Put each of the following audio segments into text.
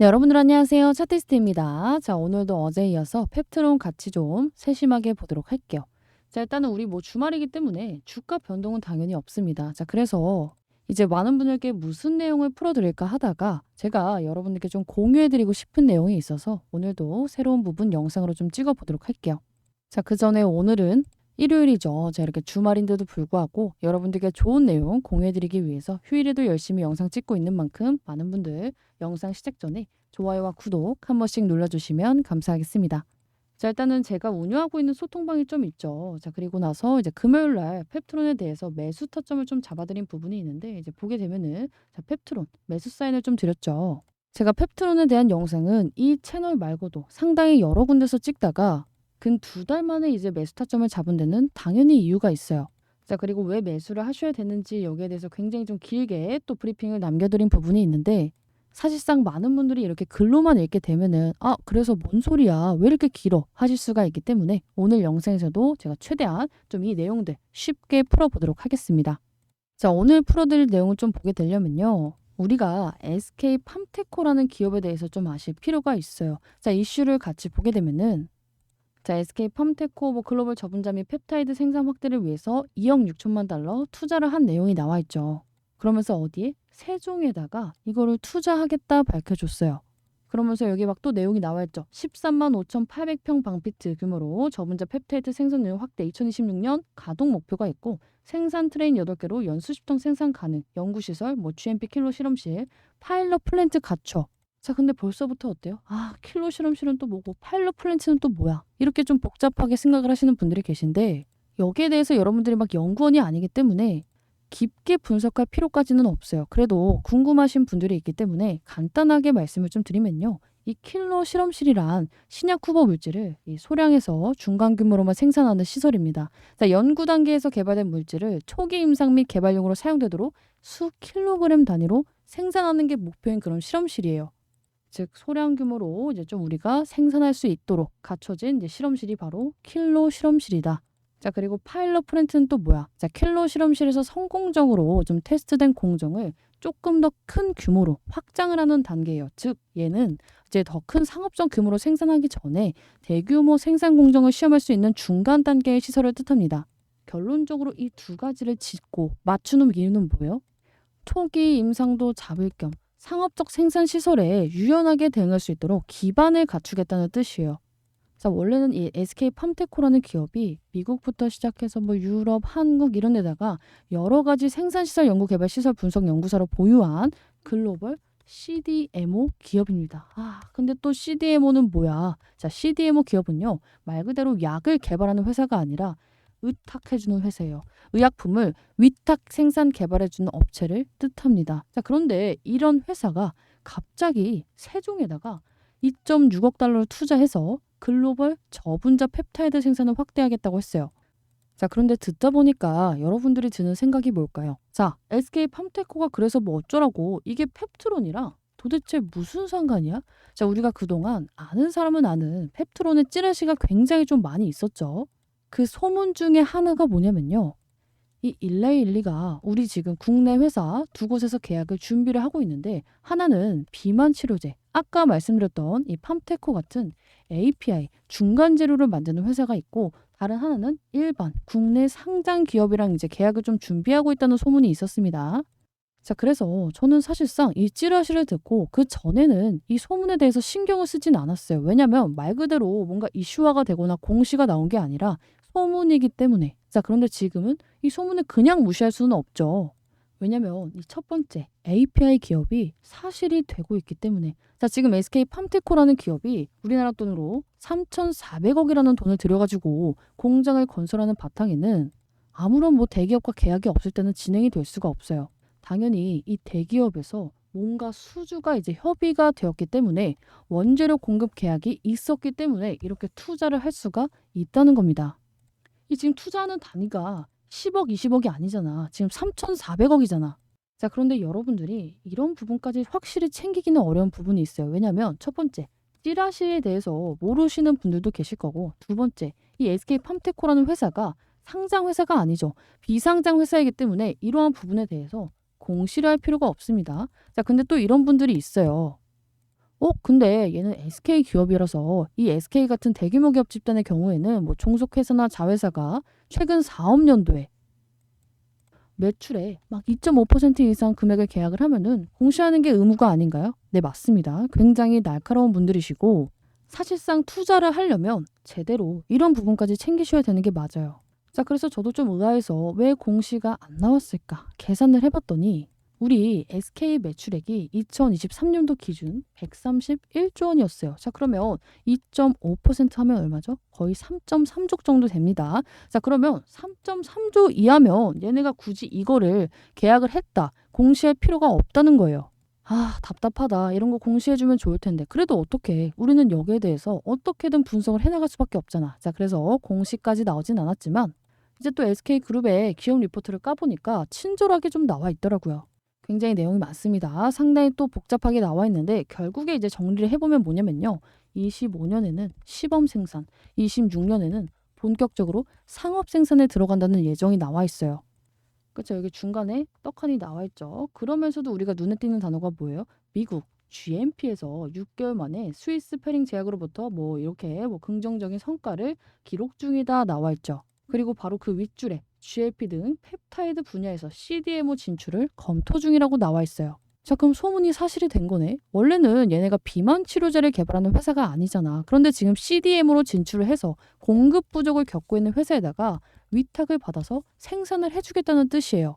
네, 여러분들 안녕하세요. 차티스트입니다. 자, 오늘도 어제 이어서 펩트론 같이 좀 세심하게 보도록 할게요. 자, 일단은 우리 뭐 주말이기 때문에 주가 변동은 당연히 없습니다. 자, 그래서 이제 많은 분들께 무슨 내용을 풀어드릴까 하다가 제가 여러분들께 좀 공유해드리고 싶은 내용이 있어서 오늘도 새로운 부분 영상으로 좀 찍어보도록 할게요. 자, 그 전에 오늘은 일요일이죠. 자, 이렇게 주말인데도 불구하고 여러분들께 좋은 내용 공유해드리기 위해서 휴일에도 열심히 영상 찍고 있는 만큼 많은 분들 영상 시작 전에 좋아요와 구독 한 번씩 눌러주시면 감사하겠습니다. 자, 일단은 제가 운영하고 있는 소통방이 좀 있죠. 자, 그리고 나서 이제 금요일 날 펩트론에 대해서 매수 타점을 좀 잡아드린 부분이 있는데 이제 보게 되면은 자, 펩트론 매수 사인을 좀 드렸죠. 제가 펩트론에 대한 영상은 이 채널 말고도 상당히 여러 군데서 찍다가 근 두 달 만에 이제 매수 타점을 잡은 데는 당연히 이유가 있어요. 자, 그리고 왜 매수를 하셔야 되는지 여기에 대해서 굉장히 좀 길게 또 브리핑을 남겨드린 부분이 있는데 사실상 많은 분들이 이렇게 글로만 읽게 되면은 아, 그래서 뭔 소리야? 왜 이렇게 길어? 하실 수가 있기 때문에 오늘 영상에서도 제가 최대한 좀 이 내용들 쉽게 풀어보도록 하겠습니다. 자, 오늘 풀어드릴 내용을 좀 보게 되려면요. 우리가 SK 팜테코라는 기업에 대해서 좀 아실 필요가 있어요. 자, 이슈를 같이 보게 되면은 자, SK 팜테코 뭐 글로벌 저분자 및 펩타이드 생산 확대를 위해서 2억 6천만 달러 투자를 한 내용이 나와 있죠. 그러면서 어디에? 세종에다가 이거를 투자하겠다 밝혀줬어요. 그러면서 여기 막 또 내용이 나와 있죠. 13만 5,800평 방피트 규모로 저분자 펩타이드 생산량 확대 2026년 가동 목표가 있고 생산 트레인 8개로 연수 10톤 생산 가능, 연구시설, 뭐 GMP 킬로 실험실, 파일럿 플랜트 갖춰. 자, 근데 벌써부터 어때요? 아, 킬로 실험실은 또 뭐고, 파일럿 플랜트는 또 뭐야? 이렇게 좀 복잡하게 생각을 하시는 분들이 계신데, 여기에 대해서 여러분들이 막 연구원이 아니기 때문에 깊게 분석할 필요까지는 없어요. 그래도 궁금하신 분들이 있기 때문에 간단하게 말씀을 좀 드리면요. 이 킬러 실험실이란 신약 후보 물질을 이 소량에서 중간 규모로만 생산하는 시설입니다. 자, 연구 단계에서 개발된 물질을 초기 임상 및 개발용으로 사용되도록 수 킬로그램 단위로 생산하는 게 목표인 그런 실험실이에요. 즉 소량 규모로 이제 좀 우리가 생산할 수 있도록 갖춰진 이제 실험실이 바로 킬로 실험실이다. 자, 그리고 파일럿 플랜트는 또 뭐야? 자, 킬로 실험실에서 성공적으로 좀 테스트된 공정을 조금 더 큰 규모로 확장을 하는 단계예요. 즉, 얘는 이제 더 큰 상업적 규모로 생산하기 전에 대규모 생산 공정을 시험할 수 있는 중간 단계의 시설을 뜻합니다. 결론적으로 이 두 가지를 짚고 맞추는 이유는 뭐예요? 초기 임상도 잡을 겸 상업적 생산 시설에 유연하게 대응할 수 있도록 기반을 갖추겠다는 뜻이에요. 자, 원래는 이 SK 팜테코라는 기업이 미국부터 시작해서 뭐 유럽, 한국 이런 데다가 여러 가지 생산시설 연구개발 시설 분석 연구소를 보유한 글로벌 CDMO 기업입니다. 아, 근데 또 CDMO는 뭐야? 자, CDMO 기업은요, 말 그대로 약을 개발하는 회사가 아니라 의탁해주는 회사예요. 의약품을 위탁 생산 개발해주는 업체를 뜻합니다. 자, 그런데 이런 회사가 갑자기 세종에다가 2.6억 달러를 투자해서 글로벌 저분자 펩타이드 생산을 확대하겠다고 했어요. 자, 그런데 듣다 보니까 여러분들이 드는 생각이 뭘까요? 자, SK 팜테코가 그래서 뭐 어쩌라고 이게 펩트론이랑 도대체 무슨 상관이야? 자, 우리가 그동안 아는 사람은 아는 펩트론의 찌라시가 굉장히 좀 많이 있었죠. 그 소문 중에 하나가 뭐냐면요. 이 일레일리가 우리 지금 국내 회사 두 곳에서 계약을 준비를 하고 있는데 하나는 비만 치료제, 아까 말씀드렸던 이 팜테코 같은 API 중간 재료를 만드는 회사가 있고 다른 하나는 일반 국내 상장 기업이랑 이제 계약을 좀 준비하고 있다는 소문이 있었습니다. 자, 그래서 저는 사실상 이 찌라시를 듣고 그 전에는 이 소문에 대해서 신경을 쓰진 않았어요. 왜냐면 말 그대로 뭔가 이슈화가 되거나 공시가 나온 게 아니라 소문이기 때문에. 자, 그런데 지금은 이 소문을 그냥 무시할 수는 없죠. 왜냐면 이 첫 번째 API 기업이 사실이 되고 있기 때문에 자 지금 SK 팜테코라는 기업이 우리나라 돈으로 3,400억이라는 돈을 들여가지고 공장을 건설하는 바탕에는 아무런 뭐 대기업과 계약이 없을 때는 진행이 될 수가 없어요. 당연히 이 대기업에서 뭔가 수주가 이제 협의가 되었기 때문에 원재료 공급 계약이 있었기 때문에 이렇게 투자를 할 수가 있다는 겁니다. 이 지금 투자하는 단위가 10억, 20억이 아니잖아. 지금 3,400억이잖아. 자, 그런데 여러분들이 이런 부분까지 확실히 챙기기는 어려운 부분이 있어요. 왜냐면 첫 번째, 찌라시에 대해서 모르시는 분들도 계실 거고, 두 번째, 이 SK 팜테코라는 회사가 상장 회사가 아니죠. 비상장 회사이기 때문에 이러한 부분에 대해서 공시를 할 필요가 없습니다. 자, 근데 또 이런 분들이 있어요. 어, 근데 얘는 SK 기업이라서 이 SK 같은 대규모 기업 집단의 경우에는 뭐 종속회사나 자회사가 최근 4업년도에 매출에 막 2.5% 이상 금액을 계약을 하면은 공시하는 게 의무가 아닌가요? 네, 맞습니다. 굉장히 날카로운 분들이시고 사실상 투자를 하려면 제대로 이런 부분까지 챙기셔야 되는 게 맞아요. 자, 그래서 저도 좀 의아해서 왜 공시가 안 나왔을까 계산을 해봤더니 우리 SK 매출액이 2023년도 기준 131조 원이었어요. 자, 그러면 2.5% 하면 얼마죠? 거의 3.3조 정도 됩니다. 자, 그러면 3.3조 이하면 얘네가 굳이 이거를 계약을 했다. 공시할 필요가 없다는 거예요. 아, 답답하다. 이런 거 공시해주면 좋을 텐데. 그래도 어떻게? 우리는 여기에 대해서 어떻게든 분석을 해나갈 수밖에 없잖아. 자, 그래서 공시까지 나오진 않았지만 이제 또 SK그룹의 기업 리포트를 까보니까 친절하게 좀 나와 있더라고요. 굉장히 내용이 많습니다. 상당히 또 복잡하게 나와 있는데 결국에 이제 정리를 해보면 뭐냐면요. 25년에는 시범 생산, 26년에는 본격적으로 상업 생산에 들어간다는 예정이 나와 있어요. 그렇죠. 여기 중간에 떡하니 나와 있죠. 그러면서도 우리가 눈에 띄는 단어가 뭐예요? 미국 GMP에서 6개월 만에 스위스 페링 제약으로부터 뭐 이렇게 뭐 긍정적인 성과를 기록 중이다 나와 있죠. 그리고 바로 그 윗줄에 GLP 등 펩타이드 분야에서 CDMO 진출을 검토 중이라고 나와 있어요. 자, 그럼 소문이 사실이 된 거네. 원래는 얘네가 비만 치료제를 개발하는 회사가 아니잖아. 그런데 지금 CDMO로 진출을 해서 공급 부족을 겪고 있는 회사에다가 위탁을 받아서 생산을 해주겠다는 뜻이에요.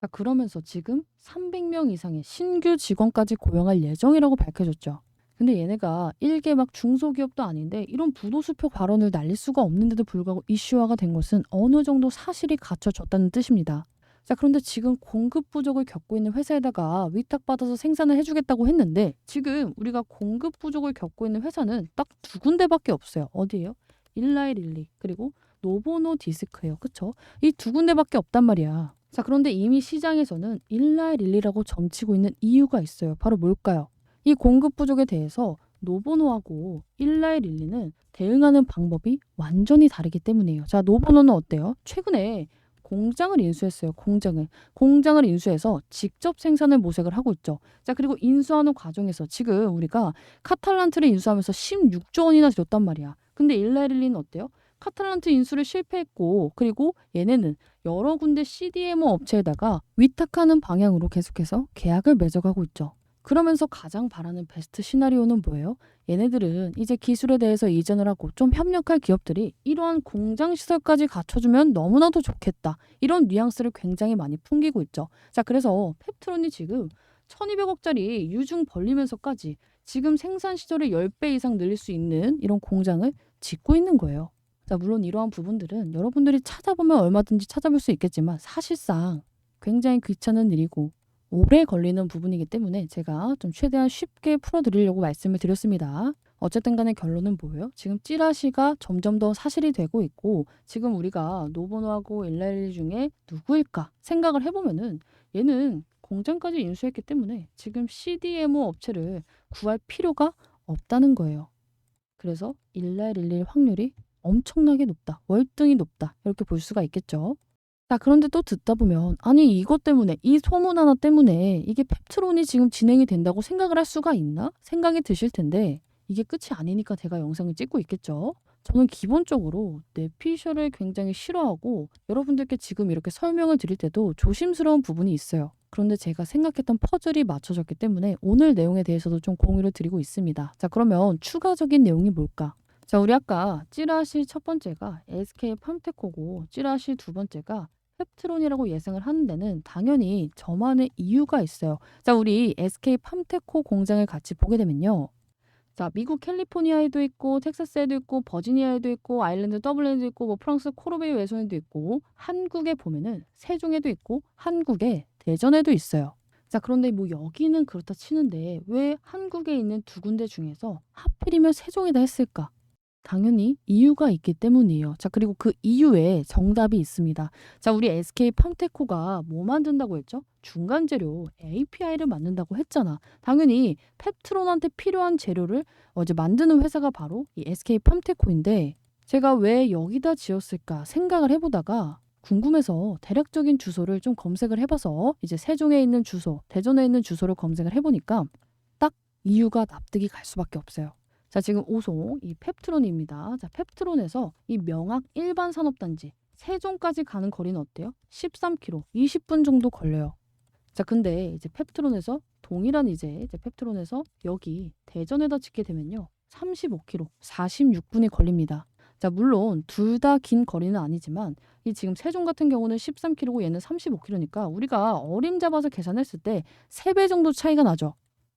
자, 그러면서 지금 300명 이상의 신규 직원까지 고용할 예정이라고 밝혀졌죠. 근데 얘네가 일개 막 중소기업도 아닌데 이런 부도수표 발언을 날릴 수가 없는데도 불구하고 이슈화가 된 것은 어느 정도 사실이 갖춰졌다는 뜻입니다. 자, 그런데 지금 공급 부족을 겪고 있는 회사에다가 위탁받아서 생산을 해주겠다고 했는데 지금 우리가 공급 부족을 겪고 있는 회사는 딱 두 군데밖에 없어요. 어디예요? 일라이릴리 그리고 노보노 디스크예요. 그쵸? 이 두 군데밖에 없단 말이야. 자, 그런데 이미 시장에서는 일라이릴리라고 점치고 있는 이유가 있어요. 바로 뭘까요? 이 공급 부족에 대해서 노보노하고 일라이릴리는 대응하는 방법이 완전히 다르기 때문이에요. 자, 노보노는 어때요? 최근에 공장을 인수했어요. 공장을. 공장을 인수해서 직접 생산을 모색을 하고 있죠. 자, 그리고 인수하는 과정에서 지금 우리가 카탈란트를 인수하면서 16조 원이나 들였단 말이야. 근데 일라이릴리는 어때요? 카탈란트 인수를 실패했고 그리고 얘네는 여러 군데 CDMO 업체에다가 위탁하는 방향으로 계속해서 계약을 맺어가고 있죠. 그러면서 가장 바라는 베스트 시나리오는 뭐예요? 얘네들은 이제 기술에 대해서 이전을 하고 좀 협력할 기업들이 이러한 공장 시설까지 갖춰주면 너무나도 좋겠다. 이런 뉘앙스를 굉장히 많이 풍기고 있죠. 자, 그래서 펩트론이 지금 1200억짜리 유중 벌리면서까지 지금 생산 시설을 10배 이상 늘릴 수 있는 이런 공장을 짓고 있는 거예요. 자, 물론 이러한 부분들은 여러분들이 찾아보면 얼마든지 찾아볼 수 있겠지만 사실상 굉장히 귀찮은 일이고 오래 걸리는 부분이기 때문에 제가 좀 최대한 쉽게 풀어드리려고 말씀을 드렸습니다. 어쨌든 간에 결론은 뭐예요? 지금 찌라시가 점점 더 사실이 되고 있고 지금 우리가 노보노하고 일라일리 중에 누구일까 생각을 해보면은 얘는 공장까지 인수했기 때문에 지금 CDMO 업체를 구할 필요가 없다는 거예요. 그래서 일라일릴 확률이 엄청나게 높다. 월등히 높다. 이렇게 볼 수가 있겠죠. 자, 그런데 또 듣다 보면 아니 이것 때문에 이 소문 하나 때문에 이게 펩트론이 지금 진행이 된다고 생각을 할 수가 있나? 생각이 드실 텐데 이게 끝이 아니니까 제가 영상을 찍고 있겠죠. 저는 기본적으로 뇌피셜을 굉장히 싫어하고 여러분들께 지금 이렇게 설명을 드릴 때도 조심스러운 부분이 있어요. 그런데 제가 생각했던 퍼즐이 맞춰졌기 때문에 오늘 내용에 대해서도 좀 공유를 드리고 있습니다. 자, 그러면 추가적인 내용이 뭘까? 자, 우리 아까 찌라시 첫 번째가 SK 팜테코고 찌라시 두 번째가 펩트론이라고 예상을 하는 데는 당연히 저만의 이유가 있어요. 자, 우리 SK 팜테코 공장을 같이 보게 되면요. 자, 미국 캘리포니아에도 있고 텍사스에도 있고 버지니아에도 있고 아일랜드 더블랜드도 있고 뭐 프랑스 코르베이 외손에도 있고 한국에 보면은 세종에도 있고 한국에 대전에도 있어요. 자, 그런데 뭐 여기는 그렇다 치는데 왜 한국에 있는 두 군데 중에서 하필이면 세종에다 했을까? 당연히 이유가 있기 때문이에요. 자, 그리고 그 이유에 정답이 있습니다. 자, 우리 SK 팜테코가 뭐 만든다고 했죠? 중간 재료 API를 만든다고 했잖아. 당연히 펩트론한테 필요한 재료를 어제 만드는 회사가 바로 이 SK 팜테코인데 제가 왜 여기다 지었을까 생각을 해보다가 궁금해서 대략적인 주소를 좀 검색을 해봐서 이제 세종에 있는 주소, 대전에 있는 주소를 검색을 해보니까 딱 이유가 납득이 갈 수밖에 없어요. 자, 지금 오송 이 펩트론입니다. 자, 펩트론에서 이 명학 일반 산업단지 세종까지 가는 거리는 어때요? 13km, 20분 정도 걸려요. 자, 근데 이제 펩트론에서 동일한 이제, 이제 펩트론에서 여기 대전에다 짓게 되면요. 35km, 46분이 걸립니다. 자, 물론 둘 다 긴 거리는 아니지만 이 지금 세종 같은 경우는 13km고 얘는 35km니까 우리가 어림 잡아서 계산했을 때 3배 정도 차이가 나죠.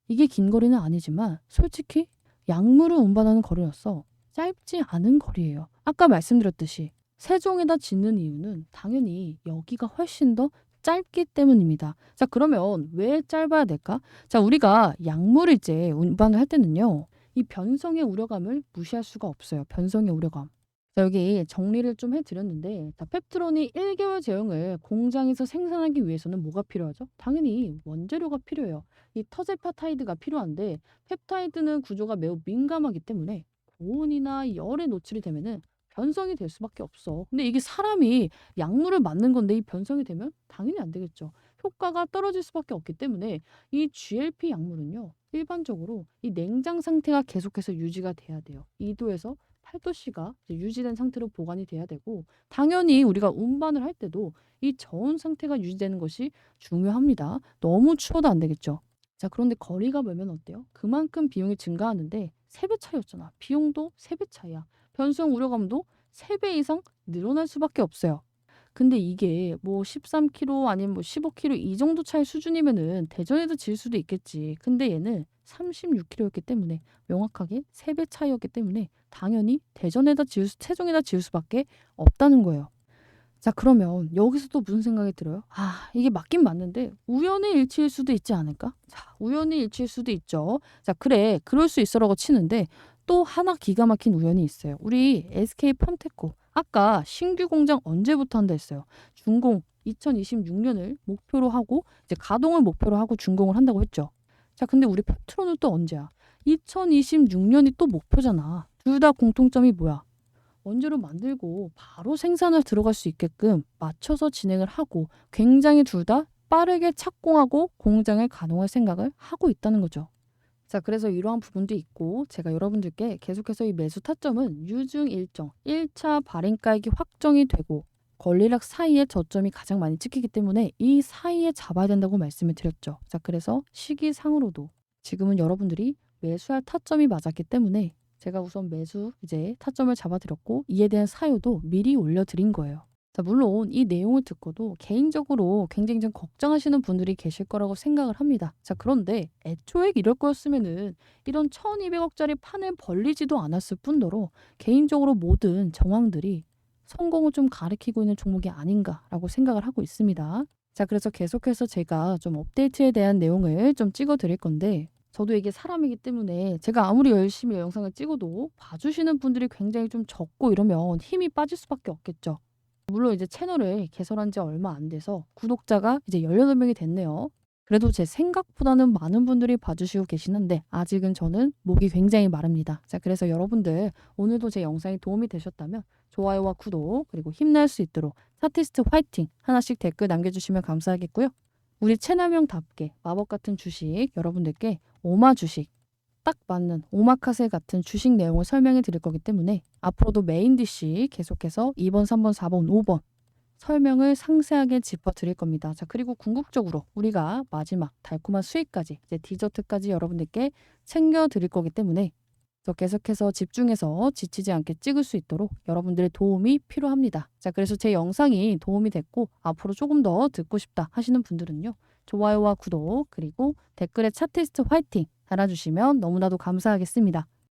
이게 긴 거리는 아니지만 솔직히 약물을 운반하는 거리였어. 짧지 않은 거리예요. 아까 말씀드렸듯이 세종에다 짓는 이유는 당연히 여기가 훨씬 더 짧기 때문입니다. 자, 그러면 왜 짧아야 될까? 자, 우리가 약물을 이제 운반을 할 때는요. 이 변성의 우려감을 무시할 수가 없어요. 변성의 우려감. 자, 여기 정리를 좀 해드렸는데, 자, 펩트론이 1개월 제형을 공장에서 생산하기 위해서는 뭐가 필요하죠? 당연히 원재료가 필요해요. 이 터제파타이드가 필요한데, 펩타이드는 구조가 매우 민감하기 때문에 고온이나 열에 노출이 되면은 변성이 될 수밖에 없어. 근데 이게 사람이 약물을 맞는 건데 이 변성이 되면 당연히 안 되겠죠. 효과가 떨어질 수밖에 없기 때문에 이 GLP 약물은요. 일반적으로 이 냉장 상태가 계속해서 유지가 돼야 돼요. 2도에서 8도씨가 유지된 상태로 보관이 돼야 되고 당연히 우리가 운반을 할 때도 이 저온 상태가 유지되는 것이 중요합니다. 너무 추워도 안 되겠죠. 자, 그런데 거리가 멀면 어때요? 그만큼 비용이 증가하는데 3배 차이였잖아. 비용도 3배 차이야. 변성 우려감도 3배 이상 늘어날 수밖에 없어요. 근데 이게 뭐 13km 아니면 뭐 15km 이 정도 차이 수준이면은 대전에도 질 수도 있겠지. 근데 얘는 36km였기 때문에 명확하게 3배 차이였기 때문에 당연히 대전에다 지을 수, 세종에다 지을 수밖에 없다는 거예요. 자, 그러면 여기서 또 무슨 생각이 들어요? 아, 이게 맞긴 맞는데 우연의 일치일 수도 있지 않을까? 자, 우연의 일치일 수도 있죠. 자, 그래, 그럴 수 있어라고 치는데 또 하나 기가 막힌 우연이 있어요. 우리 SK 팜테코 아까 신규 공장 언제부터 한다 했어요. 준공 2026년을 목표로 하고 이제 가동을 목표로 하고 준공을 한다고 했죠. 자, 근데 우리 페트로는 또 언제야? 2026년이 또 목표잖아. 둘 다 공통점이 뭐야? 원재료 만들고 바로 생산을 들어갈 수 있게끔 맞춰서 진행을 하고 굉장히 둘 다 빠르게 착공하고 공장을 가동할 생각을 하고 있다는 거죠. 자, 그래서 이러한 부분도 있고 제가 여러분들께 계속해서 이 매수 타점은 유증 일정 1차 발행가액이 확정이 되고 권리락 사이에 저점이 가장 많이 찍히기 때문에 이 사이에 잡아야 된다고 말씀을 드렸죠. 자, 그래서 시기상으로도 지금은 여러분들이 매수할 타점이 맞았기 때문에 제가 우선 매수 이제 타점을 잡아드렸고 이에 대한 사유도 미리 올려드린 거예요. 자, 물론 이 내용을 듣고도 개인적으로 굉장히 좀 걱정하시는 분들이 계실 거라고 생각을 합니다. 자, 그런데 애초에 이럴 거였으면은 이런 1200억짜리 판을 벌리지도 않았을 뿐더러 개인적으로 모든 정황들이 성공을 좀 가리키고 있는 종목이 아닌가라고 생각을 하고 있습니다. 자, 그래서 계속해서 제가 좀 업데이트에 대한 내용을 좀 찍어 드릴 건데 저도 이게 사람이기 때문에 제가 아무리 열심히 영상을 찍어도 봐주시는 분들이 굉장히 좀 적고 이러면 힘이 빠질 수밖에 없겠죠. 물론 이제 채널을 개설한 지 얼마 안 돼서 구독자가 이제 18명이 됐네요. 그래도 제 생각보다는 많은 분들이 봐주시고 계시는데 아직은 저는 목이 굉장히 마릅니다. 자, 그래서 여러분들 오늘도 제 영상이 도움이 되셨다면 좋아요와 구독 그리고 힘낼 수 있도록 차티스트 화이팅 하나씩 댓글 남겨주시면 감사하겠고요. 우리 채널명답게 마법 같은 주식 여러분들께 오마 주식 딱 맞는 오마카세 같은 주식 내용을 설명해 드릴 거기 때문에 앞으로도 메인 디시 계속해서 2번, 3번, 4번, 5번 설명을 상세하게 짚어 드릴 겁니다. 자, 그리고 궁극적으로 우리가 마지막 달콤한 수익까지 이제 디저트까지 여러분들께 챙겨 드릴 거기 때문에 저 계속해서 집중해서 지치지 않게 찍을 수 있도록 여러분들의 도움이 필요합니다. 자, 그래서 제 영상이 도움이 됐고 앞으로 조금 더 듣고 싶다 하시는 분들은요. 좋아요와 구독 그리고 댓글에 차테스트 화이팅 달아주시면 너무나도 감사하겠습니다.